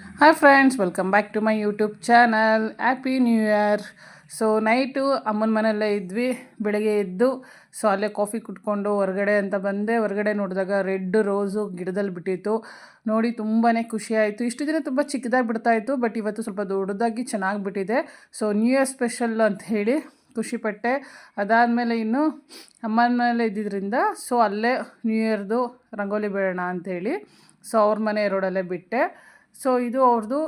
Hi friends welcome back to my YouTube channel happy new year so night ಅಮ್ಮನ ಮನೆಯಲ್ಲೇ ಇದ್ವಿ, ಬೆಳಗ್ಗೆ ಎದ್ದು ಸೊ, ಅಲ್ಲೇ ಕಾಫಿ ಕುಟ್ಕೊಂಡು ಹೊರಗಡೆ ಅಂತ ಬಂದೆ. ಹೊರಗಡೆ ನೋಡಿದಾಗ ರೆಡ್ ರೋಸು ಗಿಡದಲ್ಲಿ ಬಿಟ್ಟಿತ್ತು. ನೋಡಿ ತುಂಬಾ ಖುಷಿಯಾಯಿತು ಇಷ್ಟು ದಿನ ತುಂಬ ಚಿಕ್ಕದಾಗಿ ಬಿಡ್ತಾಯಿತ್ತು ಬಟ್ ಇವತ್ತು ಸ್ವಲ್ಪ ದೊಡ್ಡದಾಗಿ ಚೆನ್ನಾಗಿ ಬಿಟ್ಟಿದೆ. ಸೊ ನ್ಯೂ ಇಯರ್ ಸ್ಪೆಷಲ್ ಅಂತ ಹೇಳಿ ಖುಷಿಪಟ್ಟೆ ಅದಾದಮೇಲೆ ಇನ್ನು ಅಮ್ಮನ ಮೇಲೆ ಇದ್ದಿದ್ದರಿಂದ ಸೊ, ಅಲ್ಲೇ ನ್ಯೂ ಇಯರ್ದು ರಂಗೋಲಿ ಬೇಡೋಣ ಅಂಥೇಳಿ ಸೊ, ಅವ್ರ ಮನೆ ರೋಡಲ್ಲೇ ಬಿಟ್ಟೆ. ಸೊ ಇದು ಅವ್ರದ್ದು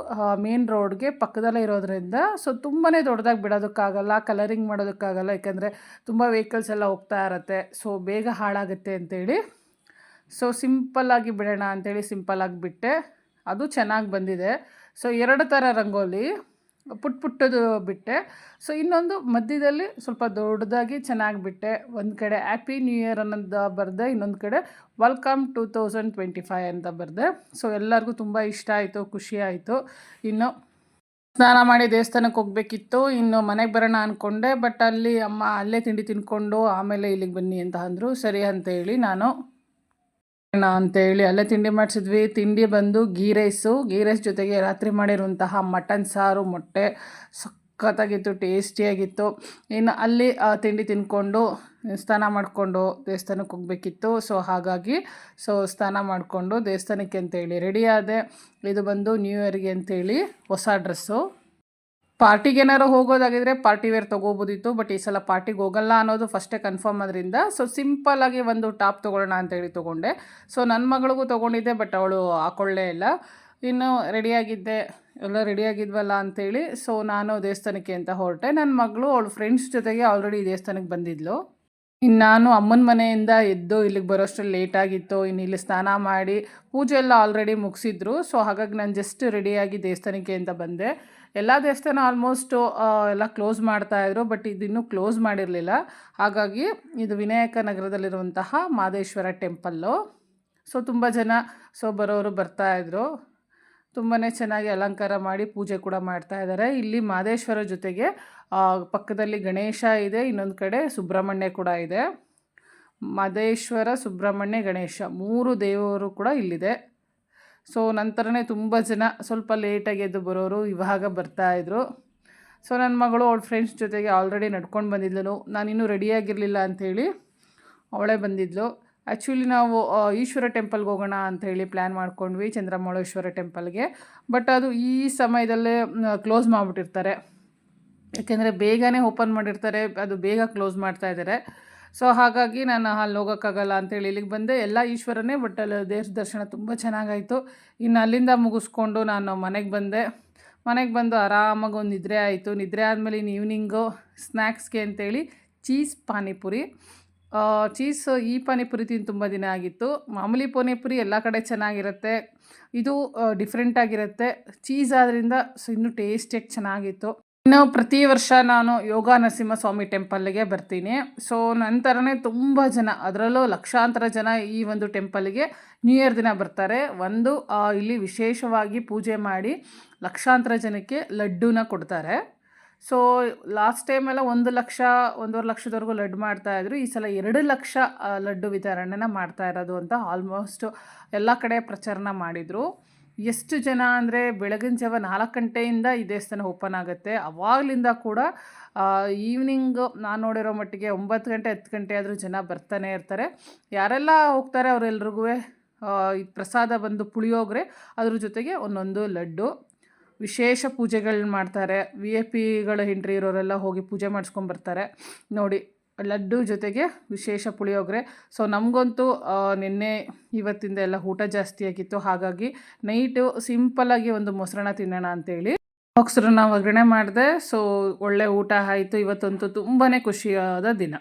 ಮೇನ್ ರೋಡ್ಗೆ ಪಕ್ಕದಲ್ಲೇ ಇರೋದ್ರಿಂದ ಸೊ ತುಂಬಾ ದೊಡ್ಡದಾಗಿ ಬಿಡೋದಕ್ಕಾಗಲ್ಲ ಕಲರಿಂಗ್ ಮಾಡೋದಕ್ಕಾಗಲ್ಲ, ಯಾಕೆಂದರೆ ತುಂಬ ವೆಹಿಕಲ್ಸ್ ಎಲ್ಲ ಹೋಗ್ತಾ ಇರತ್ತೆ. ಸೊ ಬೇಗ ಹಾಳಾಗುತ್ತೆ ಅಂತೇಳಿ. ಸೊ ಸಿಂಪಲ್ಲಾಗಿ ಬಿಡೋಣ ಅಂಥೇಳಿ ಸಿಂಪಲ್ಲಾಗಿ ಬಿಟ್ಟೆ. ಅದು ಚೆನ್ನಾಗಿ ಬಂದಿದೆ. ಸೊ ಎರಡು ಥರ ರಂಗೋಲಿ. ಪುಟ್ ಪುಟ್ಟದು ಬಿಟ್ಟೆ. ಸೊ ಇನ್ನೊಂದು ಮಧ್ಯದಲ್ಲಿ ಸ್ವಲ್ಪ ದೊಡ್ಡದಾಗಿ ಚೆನ್ನಾಗಿ ಬಿಟ್ಟೆ ಒಂದು ಕಡೆ ಹ್ಯಾಪಿ ನ್ಯೂ ಇಯರ್ ಅನ್ನೋದು ಬರೆದೆ, ಇನ್ನೊಂದು ಕಡೆ welcome to thousand twenty five ಅಂತ ಬರೆದೆ. ಸೊ ಎಲ್ಲರಿಗೂ ತುಂಬ ಇಷ್ಟ ಆಯಿತು, ಖುಷಿ ಆಯಿತು. ಇನ್ನು ಸ್ನಾನ ಮಾಡಿ ದೇವಸ್ಥಾನಕ್ಕೆ ಹೋಗಬೇಕಿತ್ತು. ಇನ್ನು ಮನೆಗೆ ಬರೋಣ ಅಂದ್ಕೊಂಡೆ ಬಟ್ ಅಲ್ಲಿ ಅಮ್ಮ ಅಲ್ಲೇ ತಿಂಡಿ ತಿನ್ಕೊಂಡು ಆಮೇಲೆ ಇಲ್ಲಿಗೆ ಬನ್ನಿ ಅಂತ ಅಂದರು. ಸರಿ ಅಂತ ಹೇಳಿ ನಾನು ಅಂತೇಳಿ ಅಲ್ಲೇ ತಿಂಡಿ ಮಾಡಿಸಿದ್ವಿ. ತಿಂಡಿ ಬಂದು ಗೀ ರೈಸು. ಗೀ ರೈಸ್ ಜೊತೆಗೆ ರಾತ್ರಿ ಮಾಡಿರುವಂತಹ ಮಟನ್ ಸಾರು, ಮೊಟ್ಟೆ. ಸಖತ್ತಾಗಿತ್ತು, ಟೇಸ್ಟಿಯಾಗಿತ್ತು. ಇನ್ನು ಅಲ್ಲಿ ತಿಂಡಿ ತಿಂದ್ಕೊಂಡು ಸ್ನಾನ ಮಾಡಿಕೊಂಡು ದೇವಸ್ಥಾನಕ್ಕೆ ಹೋಗಬೇಕಿತ್ತು. ಸೊ, ಹಾಗಾಗಿ, ಸೊ, ಸ್ನಾನ ಮಾಡಿಕೊಂಡು ದೇವಸ್ಥಾನಕ್ಕೆ ಅಂತೇಳಿ ರೆಡಿಯಾದೆ ಇದು ಬಂದು ನ್ಯೂ ಇಯರ್ಗೆ ಅಂತೇಳಿ ಹೊಸ ಡ್ರೆಸ್ಸು. ಪಾರ್ಟಿಗೆ ಏನಾರು ಹೋಗೋದಾಗಿದ್ರೆ ಪಾರ್ಟಿ ವೇರ್ ತೊಗೋಬೋದಿತ್ತು ಬಟ್ ಈ ಸಲ ಪಾರ್ಟಿಗೆ ಹೋಗಲ್ಲ ಅನ್ನೋದು ಫಸ್ಟೇ ಕನ್ಫರ್ಮ್ ಅದರಿಂದ ಸೊ ಸಿಂಪಲ್ಲಾಗಿ ಒಂದು ಟಾಪ್ ತೊಗೊಳ್ಳೋಣ ಅಂತೇಳಿ ತೊಗೊಂಡೆ. ಸೊ ನನ್ನ ಮಗಳಿಗೂ ತೊಗೊಂಡಿದ್ದೆ ಬಟ್ ಅವಳು ಹಾಕೊಳ್ಳೇ ಇಲ್ಲ. ಇನ್ನು ರೆಡಿಯಾಗಿದ್ದೆ ಎಲ್ಲ ರೆಡಿಯಾಗಿದ್ವಲ್ಲ ಅಂತೇಳಿ ಸೊ ನಾನು ದೇವಸ್ಥಾನಕ್ಕೆ ಅಂತ ಹೊರಟೆ. ನನ್ನ ಮಗಳು, ಅವಳು ಫ್ರೆಂಡ್ಸ್ ಜೊತೆಗೆ ಆಲ್ರೆಡಿ ದೇವಸ್ಥಾನಕ್ಕೆ ಬಂದಿದ್ಲು. ಇನ್ನು ನಾನು ಅಮ್ಮನ ಮನೆಯಿಂದ ಎದ್ದು ಇಲ್ಲಿಗೆ ಬರೋಷ್ಟರಲ್ಲಿ ಲೇಟಾಗಿತ್ತು ಇನ್ನು ಇಲ್ಲಿ ಸ್ನಾನ ಮಾಡಿ, ಪೂಜೆ ಎಲ್ಲ ಆಲ್ರೆಡಿ ಮುಗಿಸಿದ್ರು. ಸೊ ಹಾಗಾಗಿ ನಾನು ಜಸ್ಟ್ ರೆಡಿಯಾಗಿ ದೇವಸ್ಥಾನಕ್ಕೆ ಅಂತ ಬಂದೆ. ಎಲ್ಲ ದೇವಸ್ಥಾನ ಆಲ್ಮೋಸ್ಟು ಎಲ್ಲ ಕ್ಲೋಸ್ ಮಾಡ್ತಾಯಿದ್ರು ಬಟ್ ಇದಿನ್ನೂ ಕ್ಲೋಸ್ ಮಾಡಿರಲಿಲ್ಲ. ಹಾಗಾಗಿ ಇದು ವಿನಾಯಕ ನಗರದಲ್ಲಿರುವಂತಹ ಮಾದೇಶ್ವರ ಟೆಂಪಲ್ಲು ಸೊ ತುಂಬ ಜನ ಸೊ ಬರೋರು ಬರ್ತಾಯಿದ್ರು ತುಂಬಾ ಚೆನ್ನಾಗಿ ಅಲಂಕಾರ ಮಾಡಿ ಪೂಜೆ ಕೂಡ ಮಾಡ್ತಾ ಇದ್ದಾರೆ ಇಲ್ಲಿ ಮಾದೇಶ್ವರ ಜೊತೆಗೆ ಪಕ್ಕದಲ್ಲಿ ಗಣೇಶ ಇದೆ, ಇನ್ನೊಂದು ಕಡೆ ಸುಬ್ರಹ್ಮಣ್ಯ ಕೂಡ ಇದೆ. ಮಾದೇಶ್ವರ, ಸುಬ್ರಹ್ಮಣ್ಯ, ಗಣೇಶ ಮೂರು ದೇವರು ಕೂಡ ಇಲ್ಲಿದೆ. ಸೊ ನಂತರನೇ ತುಂಬ ಜನ ಸ್ವಲ್ಪ ಲೇಟಾಗಿ ಎದ್ದು ಬರೋರು ಇವಾಗ ಬರ್ತಾಯಿದ್ರು ಸೊ ನನ್ನ ಮಗಳು ಅವಳ ಫ್ರೆಂಡ್ಸ್ ಜೊತೆಗೆ ಆಲ್ರೆಡಿ ನಡ್ಕೊಂಡು ಬಂದಿದ್ಲು. ನಾನಿನ್ನೂ ರೆಡಿಯಾಗಿರಲಿಲ್ಲ ಅಂಥೇಳಿ ಅವಳೇ ಬಂದಿದ್ಲು. ಆ್ಯಕ್ಚುಲಿ ನಾವು ಈಶ್ವರ ಟೆಂಪಲ್ಗೆ ಹೋಗೋಣ ಅಂತ ಹೇಳಿ ಪ್ಲ್ಯಾನ್ ಮಾಡ್ಕೊಂಡ್ವಿ, ಚಂದ್ರಮೌಳೇಶ್ವರ ಟೆಂಪಲ್ಗೆ ಬಟ್ ಅದು ಈ ಸಮಯದಲ್ಲೇ ಕ್ಲೋಸ್ ಮಾಡಿಬಿಟ್ಟಿರ್ತಾರೆ. ಯಾಕೆಂದರೆ ಬೇಗನೆ ಓಪನ್ ಮಾಡಿರ್ತಾರೆ, ಅದು ಬೇಗ ಕ್ಲೋಸ್ ಮಾಡ್ತಾ ಇದ್ದಾರೆ ಸೊ ಹಾಗಾಗಿ ನಾನು ಅಲ್ಲಿ ಹೋಗೋಕ್ಕಾಗಲ್ಲ ಅಂತೇಳಿ ಇಲ್ಲಿಗೆ ಬಂದೆ. ಎಲ್ಲ ಈಶ್ವರನೇ ಬಟ್ ಅಲ್ಲಿ ದೇವ್ರ ದರ್ಶನ ತುಂಬ ಚೆನ್ನಾಗಾಯಿತು. ಇನ್ನು ಅಲ್ಲಿಂದ ಮುಗಿಸ್ಕೊಂಡು ನಾನು ಮನೆಗೆ ಬಂದೆ. ಮನೆಗೆ ಬಂದು ಆರಾಮಾಗಿ ಒಂದು ನಿದ್ರೆ ಆಯಿತು. ನಿದ್ರೆ ಆದಮೇಲೆ ಇನ್ನು ಈವ್ನಿಂಗು ಸ್ನ್ಯಾಕ್ಸ್ಗೆ ಅಂತೇಳಿ ಚೀಸ್ ಪಾನಿಪುರಿ. ಚೀಸ್ ಈ ಪಾನಿಪುರಿ ತಿಂದು ತುಂಬ ದಿನ ಆಗಿತ್ತು. ಮಾಮೂಲಿ ಪಾನಿಪುರಿ ಎಲ್ಲ ಕಡೆ ಚೆನ್ನಾಗಿರುತ್ತೆ. ಇದು ಡಿಫ್ರೆಂಟಾಗಿರುತ್ತೆ ಚೀಸ್ ಆದ್ದರಿಂದ ಸೊ ಇನ್ನೂ ಟೇಸ್ಟಿಯಾಗಿ ಚೆನ್ನಾಗಿತ್ತು. ಇನ್ನು ಪ್ರತಿ ವರ್ಷ ನಾನು ಯೋಗ ನರಸಿಂಹಸ್ವಾಮಿ ಟೆಂಪಲ್ಗೆ ಬರ್ತೀನಿ. ಸೊ, ನಂತರನೇ ತುಂಬ ಜನ, ಅದರಲ್ಲೂ ಲಕ್ಷಾಂತರ ಜನ ಈ ಒಂದು ಟೆಂಪಲ್ಗೆ ನ್ಯೂ ಇಯರ್ ದಿನ ಬರ್ತಾರೆ. ಒಂದು ಇಲ್ಲಿ ವಿಶೇಷವಾಗಿ ಪೂಜೆ ಮಾಡಿ ಲಕ್ಷಾಂತರ ಜನಕ್ಕೆ ಲಡ್ಡುನ ಕೊಡ್ತಾರೆ. ಸೊ, ಲಾಸ್ಟ್ ಟೈಮೆಲ್ಲ ಒಂದು ಲಕ್ಷ, ಒಂದೂವರೆ ಲಕ್ಷದವರೆಗೂ ಲಡ್ಡು ಮಾಡ್ತಾಯಿದ್ರು ಈ ಸಲ ಎರಡು ಲಕ್ಷ ಲಡ್ಡು ವಿತರಣೆನ ಮಾಡ್ತಾ ಇರೋದು ಅಂತ ಆಲ್ಮೋಸ್ಟ್ ಎಲ್ಲ ಕಡೆ ಪ್ರಚಾರನ ಮಾಡಿದರು. ಎಷ್ಟು ಜನ ಅಂದರೆ ಬೆಳಗಿನ ಜಾವ ನಾಲ್ಕು ಗಂಟೆಯಿಂದ ಈ ದೇವಸ್ಥಾನ ಓಪನ್ ಆಗುತ್ತೆ. ಅವಾಗಲಿಂದ ಕೂಡ ಈವ್ನಿಂಗ್ ನಾನು ನೋಡಿರೋ ಮಟ್ಟಿಗೆ ಒಂಬತ್ತು ಗಂಟೆ, ಹತ್ತು ಗಂಟೆ ಆದರೂ ಜನ ಬರ್ತಾನೆ ಇರ್ತಾರೆ. ಯಾರೆಲ್ಲ ಹೋಗ್ತಾರೆ ಅವರೆಲ್ರಿಗೂ ಪ್ರಸಾದ ಬಂದು ಪುಳಿಯೋಗರೆ, ಅದ್ರ ಜೊತೆಗೆ ಒಂದೊಂದು ಲಡ್ಡು. ವಿಶೇಷ ಪೂಜೆಗಳನ್ನ ಮಾಡ್ತಾರೆ. ವಿ ಎ ಪಿಗಳ ಹಿಂಡ್ರಿ ಇರೋರೆಲ್ಲ ಹೋಗಿ ಪೂಜೆ ಮಾಡಿಸ್ಕೊಂಬರ್ತಾರೆ ನೋಡಿ ಲಡ್ಡು ಜೊತೆಗೆ ವಿಶೇಷ ಪುಳಿಯೋಗರೆ. ಸೊ ನಮಗಂತೂ ನಿನ್ನೆ ಇವತ್ತಿಂದ ಎಲ್ಲ ಊಟ ಜಾಸ್ತಿ ಆಗಿತ್ತು. ಹಾಗಾಗಿ ನೈಟು ಸಿಂಪಲ್ಲಾಗಿ ಒಂದು ಮೊಸರನ್ನ ತಿನ್ನೋಣ ಅಂತೇಳಿ. ಮೊಸರನ್ನ ಒಗ್ಗರಣೆ ಮಾಡಿದೆ ಸೊ ಒಳ್ಳೆ ಊಟ ಆಯಿತು. ಇವತ್ತಂತೂ ತುಂಬಾ ಖುಷಿಯಾದ ದಿನ.